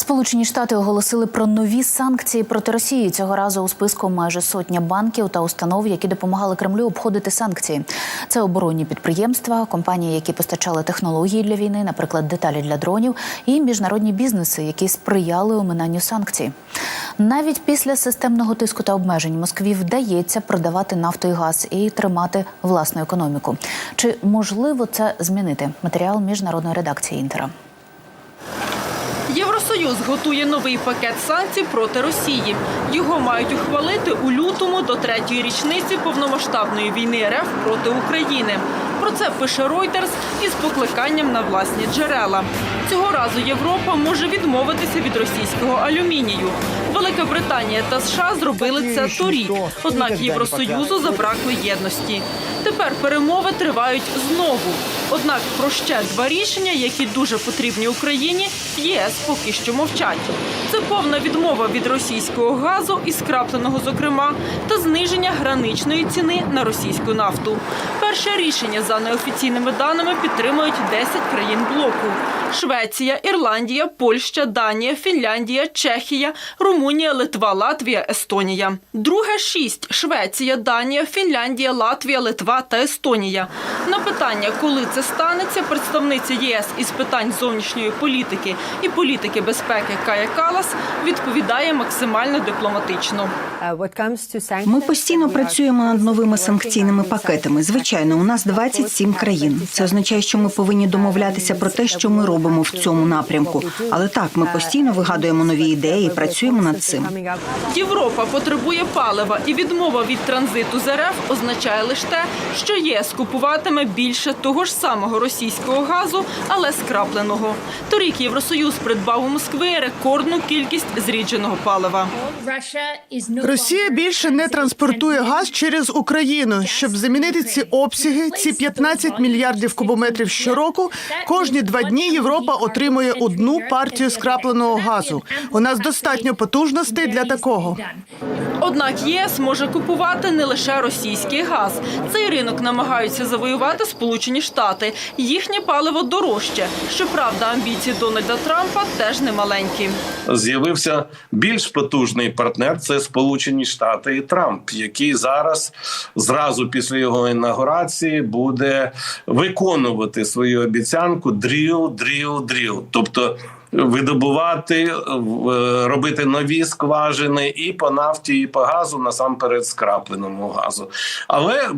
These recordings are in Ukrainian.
Сполучені Штати оголосили про нові санкції проти Росії. Цього разу у списку майже сотня банків та установ, які допомагали Кремлю обходити санкції. Це оборонні підприємства, компанії, які постачали технології для війни, наприклад, деталі для дронів, і міжнародні бізнеси, які сприяли оминанню санкцій. Навіть після системного тиску та обмежень Москві вдається продавати нафту і газ і тримати власну економіку. Чи можливо це змінити? Матеріал міжнародної редакції Інтера. Євросоюз готує новий пакет санкцій проти Росії. Його мають ухвалити у лютому до третьої річниці повномасштабної війни РФ проти України. Про це пише Reuters із покликанням на власні джерела. Цього разу Європа може відмовитися від російського алюмінію. Велика Британія та США зробили це торік. Однак Євросоюзу забракло єдності. Тепер перемови тривають знову. Однак про ще два рішення, які дуже потрібні Україні, ЄС поки що мовчать. Це повна відмова від російського газу і скрапленого, зокрема, та зниження граничної ціни на російську нафту. Перше рішення за неофіційними даними підтримують 10 країн блоку: Швеція, Ірландія, Польща, Данія, Фінляндія, Чехія, Румунія, Литва, Латвія, Естонія. Друге шість Швеція, Данія, Фінляндія, Латвія, Литва та Естонія. На питання, коли це станеться, представниця ЄС із питань зовнішньої політики і політики безпеки Кая Калас відповідає максимально дипломатично. Ми постійно працюємо над новими санкційними пакетами. Звичайно, у нас 27 країн. Це означає, що ми повинні домовлятися про те, що ми робимо в цьому напрямку. Але так, ми постійно вигадуємо нові ідеї, і працюємо над цим. Європа потребує палива, і відмова від транзиту з РФ означає лише те, що ЄС купуватиме більше того ж самого російського газу, але скрапленого. Торік Євросоюз придбав у Москви рекордну кількість зрідженого палива. Росія більше не транспортує газ через Україну, щоб замінити ці обсяги, ці 15 мільярдів кубометрів щороку. Кожні два дні Європа отримує одну партію скрапленого газу. У нас достатньо потужностей для такого. Однак ЄС може купувати не лише російський газ. Цей ринок намагаються завоювати Сполучені Штати. Їхнє паливо дорожче. Щоправда, амбіції Дональда Трампа теж немаленькі. з'явився більш потужний партнер це Сполучені Штати і Трамп, який зараз зразу після його інаугурації буде виконувати свою обіцянку дріл, дріл, дріл. тобто. Видобувати, робити нові скважини і по нафті, і по газу, насамперед скрапленому газу. Але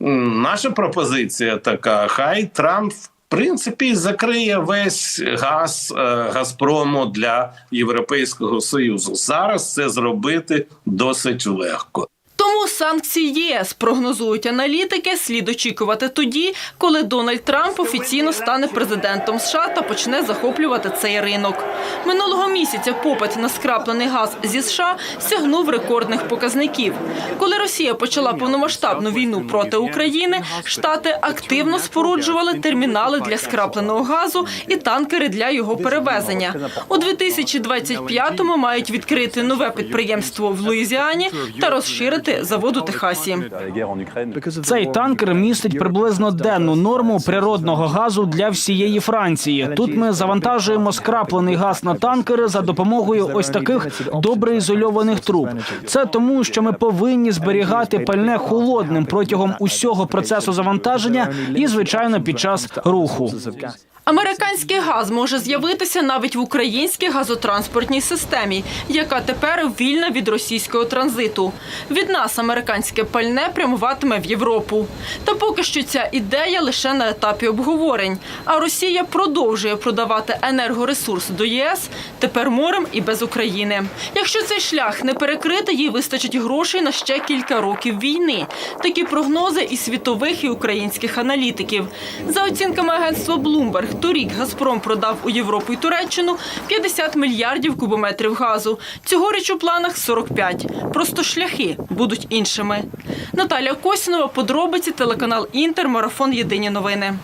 наша пропозиція така: хай Трамп в принципі закриє весь газ е, Газпрому для Європейського союзу. Зараз це зробити досить легко. Тому санкції ЄС прогнозують аналітики. Слід очікувати тоді, коли Дональд Трамп офіційно стане президентом США та почне захоплювати цей ринок. Минулого місяця попит на скраплений газ зі США сягнув рекордних показників. Коли Росія почала повномасштабну війну проти України, штати активно споруджували термінали для скрапленого газу і танкери для його перевезення. У 2025-му мають відкрити нове підприємство в Луїзіані та розширити завод у Техасі. Цей танкер містить приблизно денну норму природного газу для всієї Франції. Тут ми завантажуємо скраплений газ на танкери за допомогою ось таких добре ізольованих труб. Це тому, що ми повинні зберігати пальне холодним протягом усього процесу завантаження і, звичайно, під час руху. Американський газ може з'явитися навіть в українській газотранспортній системі, яка тепер вільна від російського транзиту. Від нас американське пальне прямуватиме в Європу. Та поки що ця ідея лише на етапі обговорень. А Росія продовжує продавати енергоресурс до ЄС тепер морем і без України. Якщо цей шлях не перекрити, їй вистачить грошей на ще кілька років війни. Такі прогнози і світових, і українських аналітиків. За оцінками агентства Bloomberg, торік Газпром продав у Європу і Туреччину 50 мільярдів кубометрів газу. Цьогоріч у планах 45. Просто шляхи будуть іншими. Наталя Косінова, подробиці, телеканал Інтер, марафон Єдині новини.